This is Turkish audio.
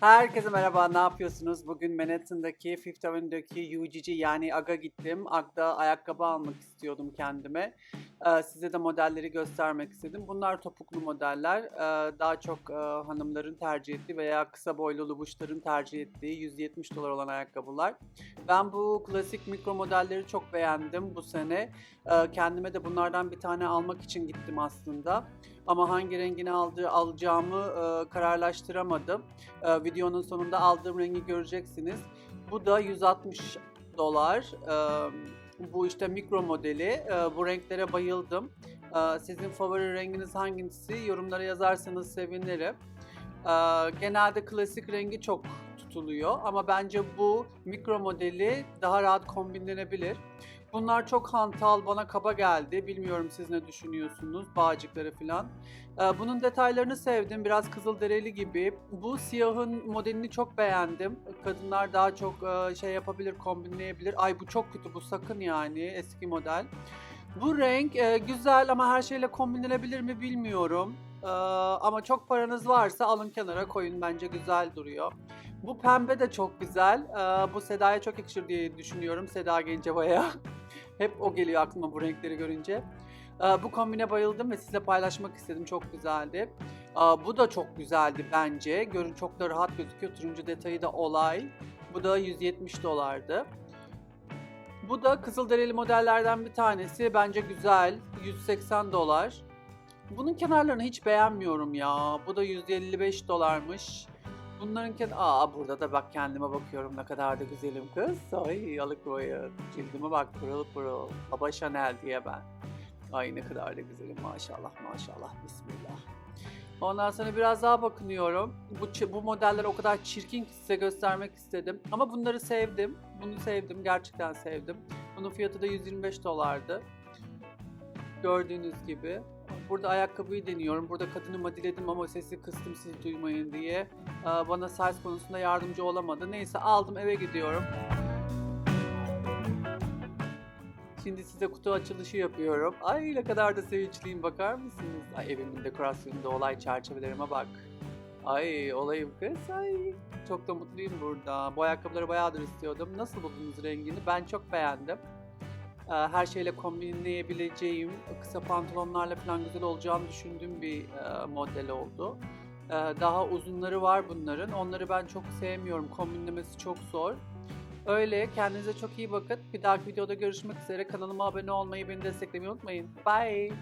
Herkese merhaba, ne yapıyorsunuz? Bugün Manhattan'daki Fifth Avenue'daki UGG yani AG'a gittim. AG'da ayakkabı almak istiyordum kendime. Size de modelleri göstermek istedim. Bunlar topuklu modeller. Daha çok e, hanımların tercih ettiği veya kısa boylu lubuşların tercih ettiği 170 dolar olan ayakkabılar. Ben bu klasik mikro modelleri çok beğendim bu sene. Kendime de bunlardan bir tane almak için gittim aslında. Ama hangi rengini aldığı, alacağımı e, kararlaştıramadım. Ee, videonun sonunda aldığım rengi göreceksiniz. Bu da 160 dolar. Ee, bu işte mikro modeli. Ee, bu renklere bayıldım. Ee, sizin favori renginiz hangisi? Yorumlara yazarsanız sevinirim. Ee, genelde klasik rengi çok tutuluyor ama bence bu mikro modeli daha rahat kombinlenebilir. Bunlar çok hantal, bana kaba geldi. Bilmiyorum siz ne düşünüyorsunuz, bağcıkları falan. Ee, bunun detaylarını sevdim, biraz kızılderili gibi. Bu siyahın modelini çok beğendim. Kadınlar daha çok e, şey yapabilir, kombinleyebilir. Ay bu çok kötü, bu sakın yani eski model. Bu renk e, güzel ama her şeyle kombinlenebilir mi bilmiyorum. Ee, ama çok paranız varsa alın kenara koyun bence güzel duruyor. Bu pembe de çok güzel. Ee, bu Seda'ya çok yakışır diye düşünüyorum. Seda Gencebay'a. Hep o geliyor aklıma bu renkleri görünce. Ee, bu kombine bayıldım ve sizinle paylaşmak istedim. Çok güzeldi. Ee, bu da çok güzeldi bence. Görün çok da rahat gözüküyor. Turuncu detayı da olay. Bu da 170 dolardı. Bu da Kızılderili modellerden bir tanesi. Bence güzel. 180 dolar. Bunun kenarlarını hiç beğenmiyorum ya. Bu da 155 dolarmış. Bunların ken Aa burada da bak kendime bakıyorum ne kadar da güzelim kız. Ay alıkoyun. Cildime bak pırıl pırıl. Baba Chanel diye ben. Ay ne kadar da güzelim maşallah maşallah. Bismillah. Ondan sonra biraz daha bakınıyorum. Bu, bu modeller o kadar çirkin ki size göstermek istedim. Ama bunları sevdim. Bunu sevdim. Gerçekten sevdim. Bunun fiyatı da 125 dolardı. Gördüğünüz gibi. Burada ayakkabıyı deniyorum. Burada kadını madiledim ama sesi kıstım siz duymayın diye. Bana size konusunda yardımcı olamadı. Neyse aldım eve gidiyorum. Şimdi size kutu açılışı yapıyorum. Ay ne kadar da sevinçliyim bakar mısınız? Ay evimin dekorasyonunda olay çerçevelerime bak. Ay olayım kız ay. Çok da mutluyum burada. Bu ayakkabıları bayağıdır istiyordum. Nasıl buldunuz rengini? Ben çok beğendim. Ee, Her şeyle kombinleyebileceğim, kısa pantolonlarla falan güzel olacağını düşündüğüm bir e, model oldu. Ee, Daha uzunları var bunların. Onları ben çok sevmiyorum. Kombinlemesi çok zor. Öyle. Kendinize çok iyi bakın. Bir dahaki videoda görüşmek üzere. Kanalıma abone olmayı, beni desteklemeyi unutmayın. Bye.